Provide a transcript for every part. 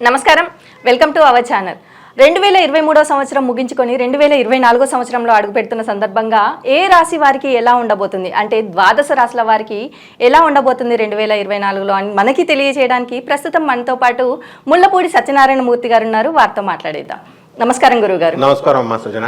నమస్కారం. Welcome to our channel రెండు వేల ఇరవై మూడో సంవత్సరం ముగించుకొని రెండు వేల ఇరవై నాలుగో సంవత్సరంలో అడుగుపెడుతున్న సందర్భంగా ఏ రాశి వారికి ఎలా ఉండబోతుంది? అంటే ద్వాదశ రాశుల వారికి ఎలా ఉండబోతుంది రెండు వేల ఇరవై నాలుగులో? అని మనకి తెలియజేయడానికి ప్రస్తుతం మనతో పాటు ముళ్ళపూడి సత్యనారాయణ మూర్తి గారు ఉన్నారు. వారితో మాట్లాడేద్దాం. నమస్కారం గురుగారు నమస్కారం అమ్మా సృజన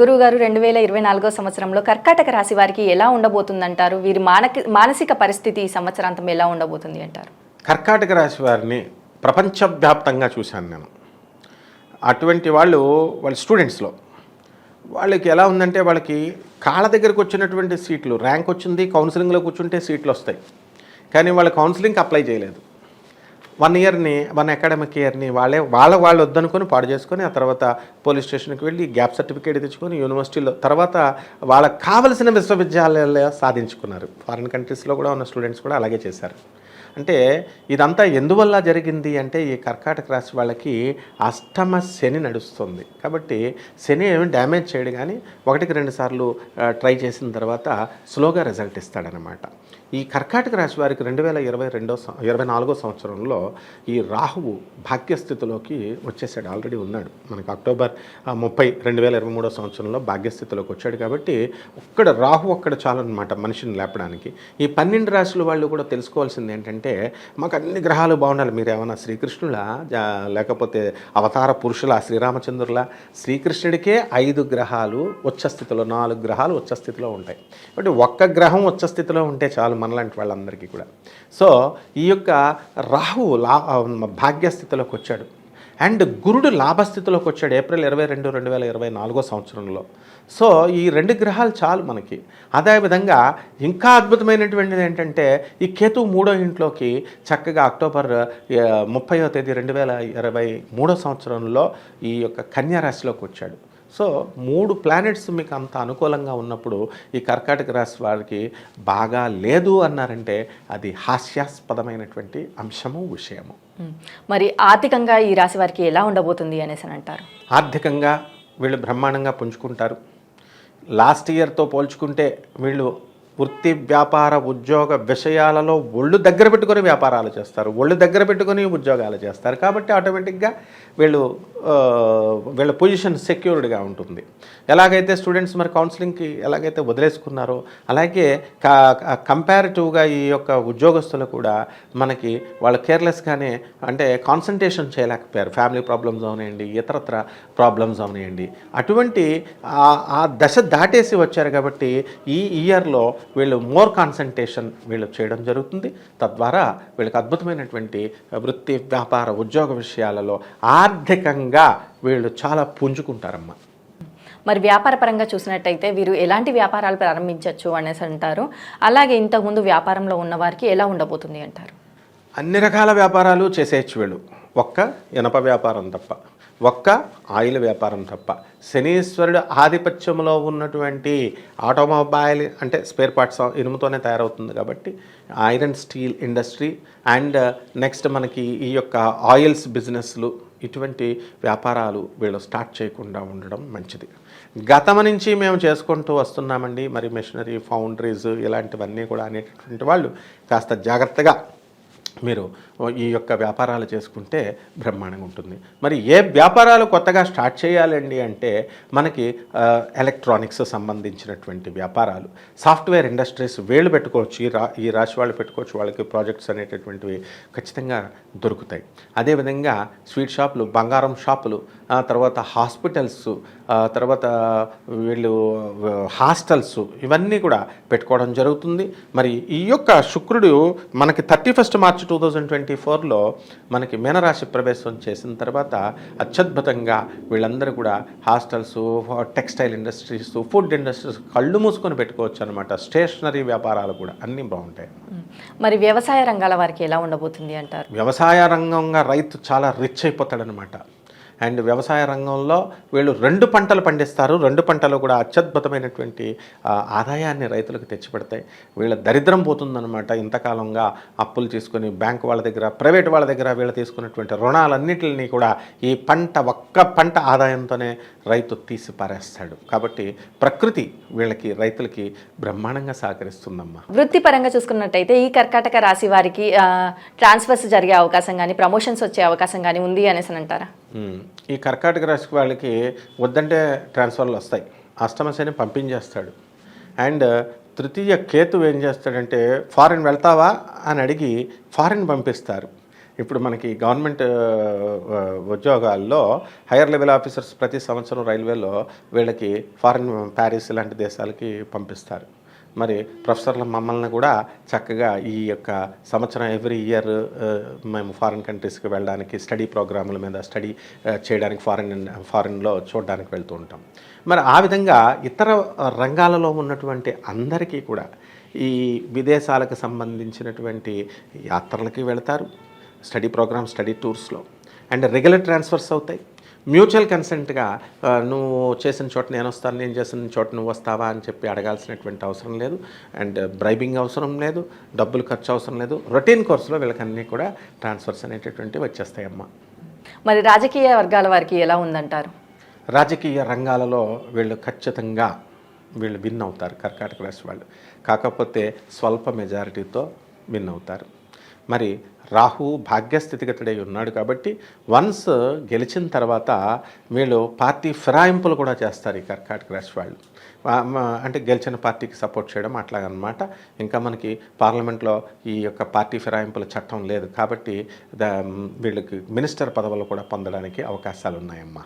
గురువు గారు రెండు వేల ఇరవై నాలుగో సంవత్సరంలో కర్కాటక రాశి వారికి ఎలా ఉండబోతుంది అంటారు వీరి మానకి మానసిక పరిస్థితి ఈ సంవత్సరాంతం ఎలా ఉండబోతుంది అంటారు? కర్కాటక రాశి వారిని ప్రపంచవ్యాప్తంగా చూశాను నేను. అటువంటి వాళ్ళు వాళ్ళ స్టూడెంట్స్లో వాళ్ళకి ఎలా ఉందంటే వాళ్ళకి కాళ్ళ దగ్గరకు వచ్చినటువంటి సీట్లు ర్యాంక్ వచ్చింది కౌన్సిలింగ్లో కూర్చుంటే సీట్లు వస్తాయి. కానీ వాళ్ళు కౌన్సిలింగ్కి అప్లై చేయలేదు. వన్ ఇయర్ని వన్ అకాడమిక్ ఇయర్ని వాళ్ళే వాళ్ళ వాళ్ళు వద్దనుకొని పాడు చేసుకొని ఆ తర్వాత పోలీస్ స్టేషన్కి వెళ్ళి గ్యాప్ సర్టిఫికేట్ తెచ్చుకొని యూనివర్సిటీలో తర్వాత వాళ్ళకి కావలసిన విశ్వవిద్యాలయాలు సాధించుకున్నారు. ఫారిన్ కంట్రీస్లో కూడా ఉన్న స్టూడెంట్స్ కూడా అలాగే చేశారు. అంటే ఇదంతా ఎందువల్ల జరిగింది అంటే ఈ కర్కాటక రాశి వాళ్ళకి అష్టమ శని నడుస్తుంది. కాబట్టి శని ఏమి డ్యామేజ్ చేయడు కానీ ఒకటికి రెండు సార్లు ట్రై చేసిన తర్వాత స్లోగా రిజల్ట్ ఇస్తాడనమాట ఈ కర్కాటక రాశి వారికి రెండు వేల ఇరవై రెండో సం- ఇరవై నాలుగో సంవత్సరంలో ఈ రాహువు భాగ్యస్థితిలోకి వచ్చేసాడు. ఆల్రెడీ ఉన్నాడు. మనకు అక్టోబర్ ముప్పై రెండు వేల ఇరవై మూడో సంవత్సరంలో భాగ్యస్థితిలోకి వచ్చాడు కాబట్టి ఒక్కడ రాహు ఒక్కడ చాలన్నమాట మనిషిని లేపడానికి. ఈ పన్నెండు రాశుల వాళ్ళు కూడా తెలుసుకోవాల్సింది ఏంటంటే మాకు అన్ని గ్రహాలు బాగుండాలి. మీరు ఏమైనా శ్రీకృష్ణుల? లేకపోతే అవతార పురుషుల? శ్రీరామచంద్రుల? శ్రీకృష్ణుడికే ఐదు గ్రహాలు ఉచ్చస్థితిలో నాలుగు గ్రహాలు ఉచ్చస్థితిలో ఉంటాయి. కాబట్టి ఒక్క గ్రహం ఉచ్చస్థితిలో ఉంటే చాలు మనలాంటి వాళ్ళందరికీ కూడా. సో ఈ యొక్క రాహువు లా భాగ్యస్థితిలోకి వచ్చాడు. అండ్ గురుడు లాభస్థితిలోకి వచ్చాడు ఏప్రిల్ ఇరవై రెండు రెండు వేల ఇరవై నాలుగో సంవత్సరంలో. సో ఈ రెండు గ్రహాలు చాలు మనకి. అదేవిధంగా ఇంకా అద్భుతమైనటువంటిది ఏంటంటే ఈ కేతు మూడో ఇంట్లోకి చక్కగా అక్టోబర్ ముప్పయో ముప్పైవ తేదీ రెండు వేల ఇరవై మూడో సంవత్సరంలో ఈ యొక్క కన్యారాశిలోకి వచ్చాడు. సో మూడు ప్లానెట్స్ మీకు అంత అనుకూలంగా ఉన్నప్పుడు ఈ కర్కాటక రాశి వారికి బాగా లేదు అన్నారంటే అది హాస్యాస్పదమైనటువంటి అంశము విషయము. మరి ఆర్థికంగా ఈ రాశి వారికి ఎలా ఉండబోతుంది అనేసి అని అంటారు? ఆర్థికంగా వీళ్ళు బ్రహ్మాండంగా పుంజుకుంటారు. లాస్ట్ ఇయర్తో పోల్చుకుంటే వీళ్ళు వృత్తి వ్యాపార ఉద్యోగ విషయాలలో ఒళ్ళు దగ్గర పెట్టుకొని వ్యాపారాలు చేస్తారు. ఒళ్ళు దగ్గర పెట్టుకొని ఉద్యోగాలు చేస్తారు. కాబట్టి ఆటోమేటిక్గా వీళ్ళు వీళ్ళ పొజిషన్ సెక్యూర్డ్గా ఉంటుంది. ఎలాగైతే స్టూడెంట్స్ మరి కౌన్సిలింగ్కి ఎలాగైతే వదిలేసుకున్నారో అలాగే కంపారిటివ్గా ఈ యొక్క ఉద్యోగస్తులు కూడా మనకి వాళ్ళు కేర్లెస్గానే అంటే కాన్సన్ట్రేషన్ చేయలేకపోయారు. ఫ్యామిలీ ప్రాబ్లమ్స్ అవనివ్వండి ఇతరత్ర ప్రాబ్లమ్స్ అవనివ్వండి అటువంటి ఆ దశ దాటేసి వచ్చారు కాబట్టి ఈ ఇయర్లో వీళ్ళు మోర్ కాన్సన్ట్రేషన్ వీళ్ళు చేయడం జరుగుతుంది. తద్వారా వీళ్ళకి అద్భుతమైనటువంటి వృత్తి వ్యాపార ఉద్యోగ విషయాలలో ఆర్థికంగా వీళ్ళు చాలా పుంజుకుంటారమ్మా. మరి వ్యాపార పరంగా చూసినట్టయితే వీరు ఎలాంటి వ్యాపారాలు ప్రారంభించవచ్చు అనేసి అంటారు. అలాగే ఇంతకుముందు వ్యాపారంలో ఉన్న వారికి ఎలా ఉండబోతుంది అంటారు? అన్ని రకాల వ్యాపారాలు చేసేయచ్చు వీళ్ళు. ఒక్క ఇనప వ్యాపారం తప్ప. ఒక్క ఆయిల్ వ్యాపారం తప్ప. శనీశ్వరుడు ఆధిపత్యంలో ఉన్నటువంటి ఆటోమొబైల్ అంటే స్పేర్ పార్ట్స్ ఇనుముతోనే తయారవుతుంది కాబట్టి iron steel industry and next మనకి ఈ యొక్క ఆయిల్స్ బిజినెస్లు ఇటువంటి వ్యాపారాలు వీళ్ళు స్టార్ట్ చేయకుండా ఉండడం మంచిది. గతం నుంచి మేము చేసుకుంటూ వస్తున్నామండి. మరి మిషనరీ ఫౌండరీస్ ఇలాంటివన్నీ కూడా అనేటటువంటి వాళ్ళు కాస్త జాగ్రత్తగా మీరు ఈ యొక్క వ్యాపారాలు చేసుకుంటే బ్రహ్మాండంగా ఉంటుంది. మరి ఏ వ్యాపారాలు కొత్తగా స్టార్ట్ చేయాలండి అంటే మనకి ఎలక్ట్రానిక్స్ సంబంధించినటువంటి వ్యాపారాలు. సాఫ్ట్వేర్ ఇండస్ట్రీస్ వేళ్ళు పెట్టుకోవచ్చు ఈ రా ఈ రాశి వాళ్ళు పెట్టుకోవచ్చు వాళ్ళకి ప్రాజెక్ట్స్ అనేటటువంటివి ఖచ్చితంగా దొరుకుతాయి. అదేవిధంగా స్వీట్ షాపులు బంగారం షాపులు తర్వాత హాస్పిటల్స్ తర్వాత వీళ్ళు హాస్టల్స్ ఇవన్నీ కూడా పెట్టుకోవడం జరుగుతుంది. మరి ఈ యొక్క శుక్రుడు మనకి thirty first March two thousand twenty ఫోర్లో మనకి మీనరాశి ప్రవేశం చేసిన తర్వాత అత్యద్భుతంగా వీళ్ళందరూ కూడా hostels textile industries food industries కళ్ళు మూసుకొని పెట్టుకోవచ్చు అనమాట స్టేషనరీ వ్యాపారాలు కూడా అన్నీ బాగుంటాయి. మరి వ్యవసాయ రంగాల వారికి ఎలా ఉండబోతుంది అంటారు? వ్యవసాయ రంగంగా రైతు చాలా రిచ్ అయిపోతాడనమాట అండ్ వ్యవసాయ రంగంలో వీళ్ళు రెండు పంటలు పండిస్తారు. రెండు పంటలు కూడా అత్యద్భుతమైనటువంటి ఆదాయాన్ని రైతులకు తెచ్చిపెడతాయి. వీళ్ళ దరిద్రం పోతుందన్నమాట. ఇంతకాలంగా అప్పులు తీసుకొని బ్యాంకు వాళ్ళ దగ్గర ప్రైవేట్ వాళ్ళ దగ్గర వీళ్ళు తీసుకున్నటువంటి రుణాలన్నింటినీ కూడా ఈ పంట ఒక్క పంట ఆదాయంతోనే రైతు తీసి పారేస్తాడు కాబట్టి ప్రకృతి వీళ్ళకి రైతులకి బ్రహ్మాండంగా సహకరిస్తుందమ్మా. వృత్తిపరంగా చూసుకున్నట్టయితే ఈ కర్కాటక రాశి వారికి ట్రాన్స్ఫర్స్ జరిగే అవకాశం కానీ ప్రమోషన్స్ వచ్చే అవకాశం కానీ ఉంది అనేసి అంటారా? ఈ కర్కాటక రాశి వాళ్ళకి వద్దంటే ట్రాన్స్ఫర్లు వస్తాయి. అష్టమ శని పంపించేస్తాడు. అండ్ తృతీయ కేతు ఏం చేస్తాడంటే ఫారిన్ వెళ్తావా? అని అడిగి ఫారిన్ పంపిస్తారు. ఇప్పుడు మనకి గవర్నమెంట్ ఉద్యోగాల్లో హైయర్ లెవెల్ ఆఫీసర్స్ ప్రతి సంవత్సరం రైల్వేలో వీళ్ళకి ఫారిన్ ప్యారిస్ లాంటి దేశాలకి పంపిస్తారు. మరి ప్రొఫెసర్ల మమ్మల్ని కూడా చక్కగా ఈ యొక్క సంవత్సరం ఎవ్రీ ఇయర్ మేము ఫారిన్ కంట్రీస్కి వెళ్ళడానికి స్టడీ ప్రోగ్రాముల మీద స్టడీ చేయడానికి ఫారిన్ ఫారిన్లో చూడడానికి వెళ్తూ ఉంటాం. మరి ఆ విధంగా ఇతర రంగాలలో ఉన్నటువంటి అందరికీ కూడా ఈ విదేశాలకు సంబంధించినటువంటి యాత్రలకి వెళతారు. స్టడీ ప్రోగ్రామ్ స్టడీ టూర్స్లో. అండ్ రెగ్యులర్ ట్రాన్స్ఫర్స్ అవుతాయి. మ్యూచువల్ కన్సెంట్గా నువ్వు చేసిన చోట నేను వస్తాను నేను చేసిన చోట నువ్వు వస్తావా అని చెప్పి అడగాల్సినటువంటి అవసరం లేదు. అండ్ బ్రైబింగ్ అవసరం లేదు డబ్బులు ఖర్చు అవసరం లేదు. రొటీన్ కోర్సులో వీళ్ళకన్నీ కూడా ట్రాన్స్ఫర్స్ అనేటటువంటివి వచ్చేస్తాయమ్మా. మరి రాజకీయ వర్గాల వారికి ఎలా ఉందంటారు? రాజకీయ రంగాలలో వీళ్ళు ఖచ్చితంగా వీళ్ళు విన్ అవుతారు కర్కాటక రాశి వాళ్ళు. కాకపోతే స్వల్ప మెజారిటీతో విన్ అవుతారు. మరి రాహు భాగ్యస్థితిగతుడై ఉన్నాడు కాబట్టి వన్స్ గెలిచిన తర్వాత వీళ్ళు పార్టీ ఫిరాయింపులు కూడా చేస్తారు ఈ కర్కాటక రాశి వాళ్ళు. అంటే గెలిచిన పార్టీకి సపోర్ట్ చేయడం అట్లాగనమాట. ఇంకా మనకి పార్లమెంట్లో ఈ యొక్క పార్టీ ఫిరాయింపుల చట్టం లేదు కాబట్టి వీళ్ళకి మినిస్టర్ పదవులు కూడా పొందడానికి అవకాశాలు ఉన్నాయమ్మా.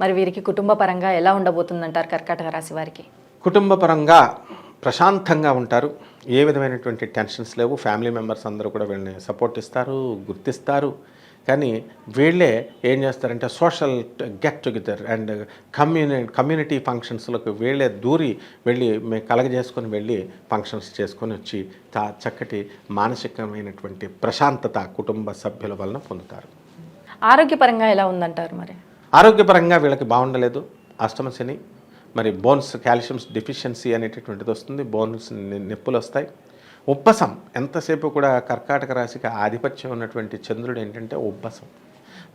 మరి వీరికి కుటుంబ పరంగా ఎలా ఉండబోతుందంటారు కర్కాటక రాశి వారికి? కుటుంబ పరంగా ప్రశాంతంగా ఉంటారు. ఏ విధమైనటువంటి టెన్షన్స్ లేవు. ఫ్యామిలీ మెంబర్స్ అందరూ కూడా వీళ్ళని సపోర్ట్ ఇస్తారు గుర్తిస్తారు. కానీ వీళ్ళే ఏం చేస్తారంటే సోషల్ గెట్ టుగెదర్ అండ్ కమ్యూని కమ్యూనిటీ ఫంక్షన్స్లకు వీళ్ళే దూరి వెళ్ళి మేము కలగజేసుకొని వెళ్ళి ఫంక్షన్స్ చేసుకొని వచ్చి తా చక్కటి మానసికమైనటువంటి ప్రశాంతత కుటుంబ సభ్యుల వలన పొందుతారు. ఆరోగ్యపరంగా ఎలా ఉందంటారు మరి? ఆరోగ్యపరంగా వీళ్ళకి బాగుండలేదు. అష్టమ శని మరి బోన్స్ కాల్షియమ్స్ డెఫిషియన్సీ అనేటటువంటిది వస్తుంది. బోన్స్ నొప్పులు వస్తాయి. ఉబ్బసం. ఎంతసేపు కూడా కర్కాటక రాశికి ఆధిపత్యం ఉన్నటువంటి చంద్రుడు ఏంటంటే ఉబ్బసం.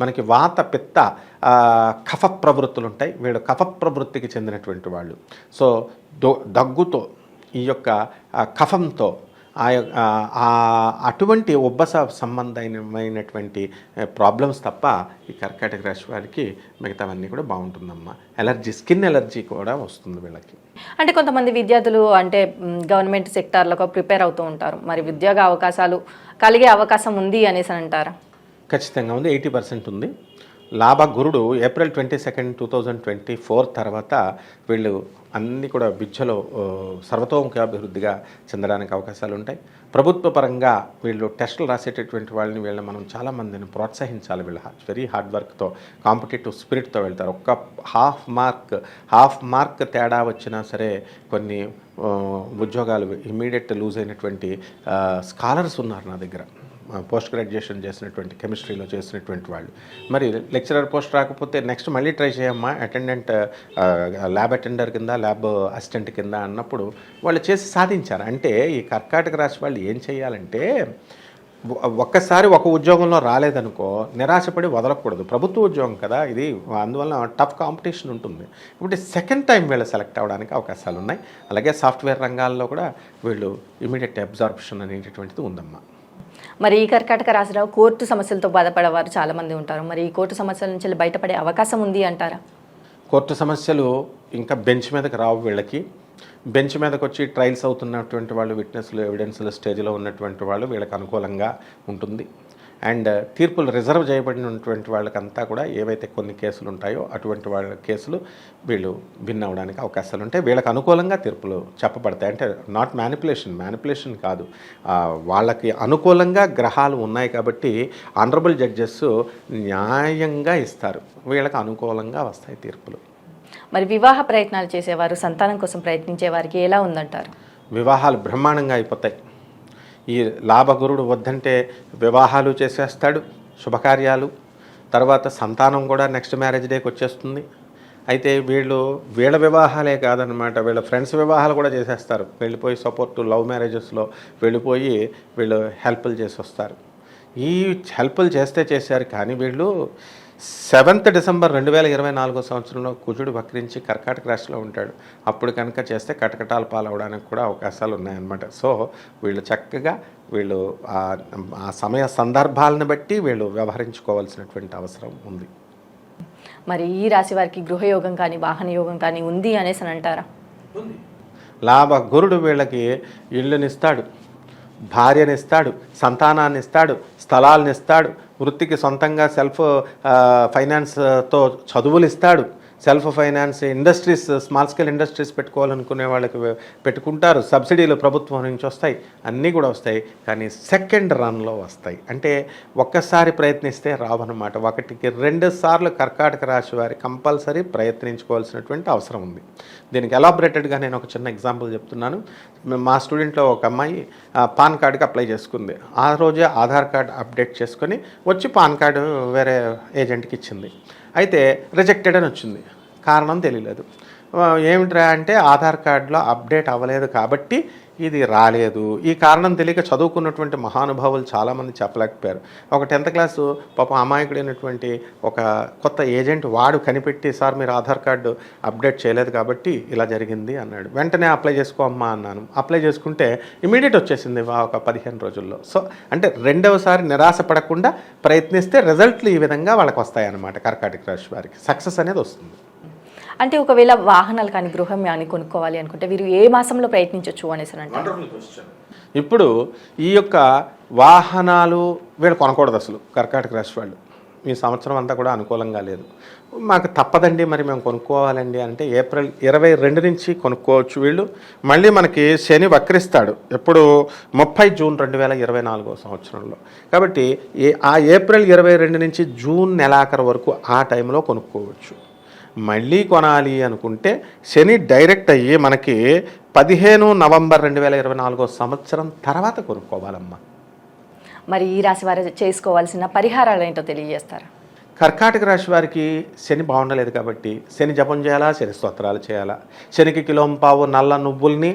మనకి వాత పిత్త కఫ ప్రవృత్తులు ఉంటాయి. వీడు కఫ ప్రవృత్తికి చెందినటువంటి వాళ్ళు. సో దగ్గుతో ఈ యొక్క కఫంతో ఆ అటువంటి ఉబ్బస సంబంధమైనటువంటి ప్రాబ్లమ్స్ తప్ప ఈ కర్కాటక రాశి వారికి మిగతావన్నీ కూడా బాగుంటుందమ్మా. ఎలర్జీ స్కిన్ ఎలర్జీ కూడా వస్తుంది వీళ్ళకి. అంటే కొంతమంది విద్యార్థులు అంటే గవర్నమెంట్ సెక్టార్లకు ప్రిపేర్ అవుతూ ఉంటారు. మరి ఉద్యోగ అవకాశాలు కలిగే అవకాశం ఉంది అనేసి అని అంటారా? ఖచ్చితంగా ఉంది. ఎయిటీ పర్సెంట్ ఉంది. లాభ గురుడు April twenty second two thousand twenty four తర్వాత వీళ్ళు అన్నీ కూడా విద్యలో ఆ, సర్వతోముఖాభివృద్ధిగా చెందడానికి అవకాశాలు ఉంటాయి. ప్రభుత్వ పరంగా వీళ్ళు టెస్టులు రాసేటటువంటి వాళ్ళని వీళ్ళని మనం చాలామందిని ప్రోత్సహించాలి. వీళ్ళు వెరీ హార్డ్ వర్క్తో కాంపిటేటివ్ స్పిరిట్తో వెళ్తారు. ఒక్క హాఫ్ మార్క్ హాఫ్ మార్క్ తేడా వచ్చినా సరే కొన్ని ఉద్యోగాలు ఇమీడియట్ లూజ్ అయినటువంటి స్కాలర్స్ ఉన్నారు నా దగ్గర. పోస్ట్ గ్రాడ్యుయేషన్ చేసినటువంటి కెమిస్ట్రీలో చేసినటువంటి వాళ్ళు. మరి లెక్చరర్ పోస్ట్ రాకపోతే నెక్స్ట్ మళ్ళీ ట్రై చేయమ్మా అటెండెంట్ ల్యాబ్ అటెండర్ కింద ల్యాబ్ అసిస్టెంట్ కింద అన్నప్పుడు వాళ్ళు చేసి సాధించారు. అంటే ఈ కర్కాటక రాశి వాళ్ళు ఏం చేయాలంటే ఒక్కసారి ఒక ఉద్యోగంలో రాలేదనుకో నిరాశపడి వదలకూడదు. ప్రభుత్వ ఉద్యోగం కదా ఇది అందువల్ల టఫ్ కాంపిటీషన్ ఉంటుంది. కాబట్టి సెకండ్ టైం వీళ్ళు సెలెక్ట్ అవ్వడానికి అవకాశాలు ఉన్నాయి అలాగే సాఫ్ట్వేర్ రంగాల్లో కూడా వీళ్ళు ఇమీడియట్ అబ్జార్ప్షన్ అనేటటువంటిది ఉందమ్మా. మరి ఈ కర్కాటక రాశిలో కోర్టు సమస్యలతో బాధపడేవారు చాలామంది ఉంటారు. మరి ఈ కోర్టు సమస్యల నుంచి బయటపడే అవకాశం ఉంది అంటారా? కోర్టు సమస్యలు ఇంకా బెంచ్ మీదకి రావు వీళ్ళకి. బెంచ్ మీదకి వచ్చి ట్రయల్స్ అవుతున్నటువంటి వాళ్ళు విట్నెస్లు ఎవిడెన్స్ల స్టేజ్లో ఉన్నటువంటి వాళ్ళు వీళ్ళకి అనుకూలంగా ఉంటుంది. అండ్ తీర్పులు రిజర్వ్ చేయబడినటువంటి వాళ్ళకంతా కూడా ఏవైతే కొన్ని కేసులు ఉంటాయో అటువంటి వాళ్ళ కేసులు వీళ్ళు విన్ అవ్వడానికి అవకాశాలు ఉంటాయి. వీళ్ళకి అనుకూలంగా తీర్పులు చెప్పబడతాయి. అంటే నాట్ మ్యానిపులేషన్ మ్యానిపులేషన్ కాదు. వాళ్ళకి అనుకూలంగా గ్రహాలు ఉన్నాయి కాబట్టి ఆనరబుల్ జడ్జెస్ న్యాయంగా ఇస్తారు. వీళ్ళకి అనుకూలంగా వస్తాయి తీర్పులు. మరి వివాహ ప్రయత్నాలు చేసేవారు సంతానం కోసం ప్రయత్నించే వారికి ఎలా ఉందంటారు? వివాహాలు బ్రహ్మాండంగా అయిపోతాయి. ఈ లాభగురుడు వద్దంటే వివాహాలు చేసేస్తాడు శుభకార్యాలు. తర్వాత సంతానం కూడా నెక్స్ట్ మ్యారేజ్ డేకి వచ్చేస్తుంది. అయితే వీళ్ళు వీళ్ళ వివాహాలే కాదనమాట వీళ్ళ ఫ్రెండ్స్ వివాహాలు కూడా చేసేస్తారు. వెళ్ళిపోయి సపోర్ట్ లవ్ మ్యారేజెస్లో వెళ్ళిపోయి వీళ్ళు హెల్ప్లు చేసి వస్తారు. ఈ హెల్ప్లు చేస్తే చేశారు కానీ వీళ్ళు సెవెంత్ డిసెంబర్ రెండు వేల ఇరవై నాలుగో సంవత్సరంలో కుజుడు వక్రించి కర్కాటక రాశిలో ఉంటాడు. అప్పుడు కనుక చేస్తే కటకటాలు పాలవడానికి కూడా అవకాశాలు ఉన్నాయన్నమాట. సో వీళ్ళు చక్కగా వీళ్ళు ఆ- ఆ సమయ సందర్భాలను బట్టి వీళ్ళు వ్యవహరించుకోవాల్సినటువంటి అవసరం ఉంది. మరి ఈ రాశి వారికి గృహయోగం కానీ వాహన యోగం కానీ ఉంది అనేసి అని అంటారా? లాభ గురుడు వీళ్ళకి ఇళ్ళనిస్తాడు భార్యనిస్తాడు సంతానాన్ని ఇస్తాడు స్థలాలను ఇస్తాడు వృత్తికి సొంతంగా సెల్ఫ్ ఫైనాన్స్తో చదువులు ఇస్తాడు. Self finance industries small scale industries పెట్టుకోవాలనుకునే వాళ్ళకి పెట్టుకుంటారు. సబ్సిడీలు ప్రభుత్వం నుంచి వస్తాయి. అన్నీ కూడా వస్తాయి. కానీ సెకండ్ రన్లో వస్తాయి. అంటే ఒక్కసారి ప్రయత్నిస్తే రావన్నమాట. ఒకటికి రెండు సార్లు కర్కాటక రాశి వారి కంపల్సరీ ప్రయత్నించుకోవాల్సినటువంటి అవసరం ఉంది. దీనికి ఎలాబరేటెడ్గా నేను ఒక చిన్న ఎగ్జాంపుల్ చెప్తున్నాను. మా స్టూడెంట్లో ఒక అమ్మాయి ఆ, పాన్ కార్డుకి అప్లై చేసుకుంది. ఆ రోజే ఆధార్ కార్డు అప్డేట్ చేసుకొని వచ్చి పాన్ కార్డు వేరే ఏజెంట్కి ఇచ్చింది. అయితే రిజెక్టెడ్ అని వచ్చింది. కారణం తెలియలేదు. ఏమిట్రా అంటే ఆధార్ కార్డులో అప్డేట్ అవ్వలేదు కాబట్టి ఇది రాలేదు. ఈ కారణం తెలియక చదువుకున్నటువంటి మహానుభావులు చాలామంది చెప్పలేకపోయారు. ఒక టెన్త్ క్లాసు పాప అమాయకుడైనటువంటి ఒక కొత్త ఏజెంట్ వాడు కనిపెట్టి సార్ మీరు ఆధార్ కార్డు అప్డేట్ చేయలేదు కాబట్టి ఇలా జరిగింది అన్నాడు. వెంటనే అప్లై చేసుకో అమ్మా అన్నాను. అప్లై చేసుకుంటే ఇమీడియట్ వచ్చేసింది వా- ఒక పదిహేను రోజుల్లో. సో అంటే రెండవసారి నిరాశ పడకుండా ప్రయత్నిస్తే రిజల్ట్లు ఈ విధంగా వాళ్ళకి వస్తాయన్నమాట కర్కాటక రాశి వారికి. సక్సెస్ అనేది వస్తుంది. అంటే ఒకవేళ వాహనాలు కానీ గృహం కానీ కొనుక్కోవాలి అనుకుంటే వీరు ఏ మాసంలో ప్రయత్నించవచ్చు అనేసి అంటే ఇప్పుడు ఈ యొక్క వాహనాలు వీళ్ళు కొనకూడదు అసలు కర్కాటక రాశి వాళ్ళు. ఈ సంవత్సరం అంతా కూడా అనుకూలంగా లేదు. మాకు తప్పదండి మరి మేము కొనుక్కోవాలండి అంటే ఏప్రిల్ ఇరవై రెండు నుంచి కొనుక్కోవచ్చు వీళ్ళు. మళ్ళీ మనకి శని వక్రిస్తాడు ఎప్పుడు ముప్పై జూన్ రెండు వేల ఇరవై నాలుగో సంవత్సరంలో. కాబట్టి ఏ ఆ ఏప్రిల్ ఇరవై రెండు నుంచి జూన్ నెలాఖరు వరకు ఆ టైంలో కొనుక్కోవచ్చు. మళ్ళీ కొనాలి అనుకుంటే శని డైరెక్ట్ అయ్యి మనకి పదిహేను నవంబర్ రెండు వేల ఇరవై నాలుగో సంవత్సరం తర్వాత కొనుక్కోవాలమ్మా. మరి ఈ రాశి వారు చేసుకోవాల్సిన పరిహారాలు ఏంటో తెలియజేస్తారా? కర్కాటక రాశి వారికి శని బాగుండలేదు కాబట్టి శని జపం చేయాలా? శని స్తోత్రాలు చేయాలా? శనికి కిలోంపావు నల్ల నువ్వుల్ని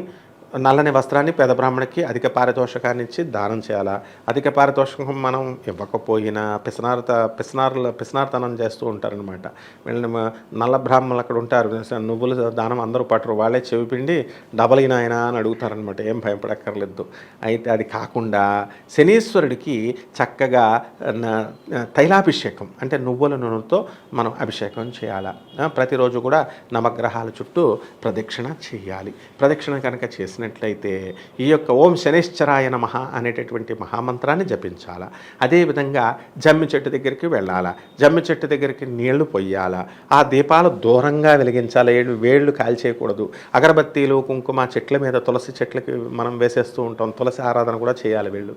నల్లని వస్త్రాన్ని పేద బ్రాహ్మణికి అధిక పారితోషకాన్ని ఇచ్చి దానం చేయాలా? అధిక పారితోషకం మనం ఇవ్వకపోయినా పిసనార్త పిసనార్ల పిసనార్తనం చేస్తూ ఉంటారనమాట వీళ్ళని నల్ల బ్రాహ్మణులు అక్కడ ఉంటారు. నువ్వులు దానం అందరూ పట్టరు. వాళ్ళే చెవిపిండి డబల్ అయినా అని అడుగుతారనమాట ఏం భయపడక్కర్లేదు. అయితే అది కాకుండా శనీశ్వరుడికి చక్కగా న- తైలాభిషేకం అంటే నువ్వుల నూనెతో మనం అభిషేకం చేయాలా? ప్రతిరోజు కూడా నవగ్రహాల చుట్టూ ప్రదక్షిణ చేయాలి. ప్రదక్షిణ కనుక చేసిన చేసినట్లయితే ఈ యొక్క ఓం శనిశ్చరాయ నమ అనేటటువంటి మహామంత్రాన్ని జపించాలా. అదేవిధంగా జమ్మి చెట్టు దగ్గరికి వెళ్ళాలా. జమ్మి చెట్టు దగ్గరికి నీళ్ళు పొయ్యాలా. ఆ దీపాలు దూరంగా వెలిగించాలి. ఏళ్ళు వేళ్ళు కాల్చేయకూడదు. అగరబత్తీలు కుంకుమ చెట్ల మీద తులసి చెట్లకి మనం వేసేస్తూ ఉంటాం. తులసి ఆరాధన కూడా చేయాలి వీళ్ళు.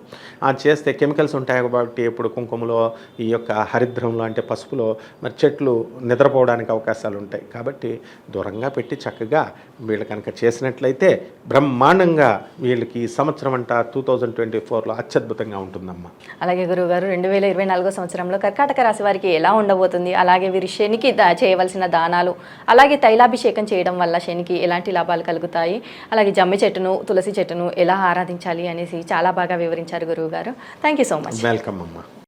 ఆ చేస్తే కెమికల్స్ ఉంటాయి కాబట్టి ఇప్పుడు కుంకుమలో ఈ యొక్క హరిద్రంలో అంటే పసుపులో మరి చెట్లు నిద్రపోవడానికి అవకాశాలు ఉంటాయి. కాబట్టి దూరంగా పెట్టి చక్కగా వీళ్ళు కనుక చేసినట్లయితే బ్రహ్మ బ్రహ్మాండంగా వీళ్ళకి ఈ సంవత్సరం అంట టూ థౌజండ్ ట్వంటీ ఫోర్లో అత్యద్భుతంగా ఉంటుందమ్మా. అలాగే గురువుగారు రెండు వేల ఇరవై నాలుగో సంవత్సరంలో కర్కాటక రాశి వారికి ఎలా ఉండబోతుంది? అలాగే వీరి శనికి దా- చేయవలసిన దానాలు అలాగే తైలాభిషేకం చేయడం వల్ల శనికి ఎలాంటి లాభాలు కలుగుతాయి? అలాగే జమ్మి చెట్టును తులసి చెట్టును ఎలా ఆరాధించాలి అనేసి చాలా బాగా వివరించారు గురువుగారు. Thank you so much welcome అమ్మా.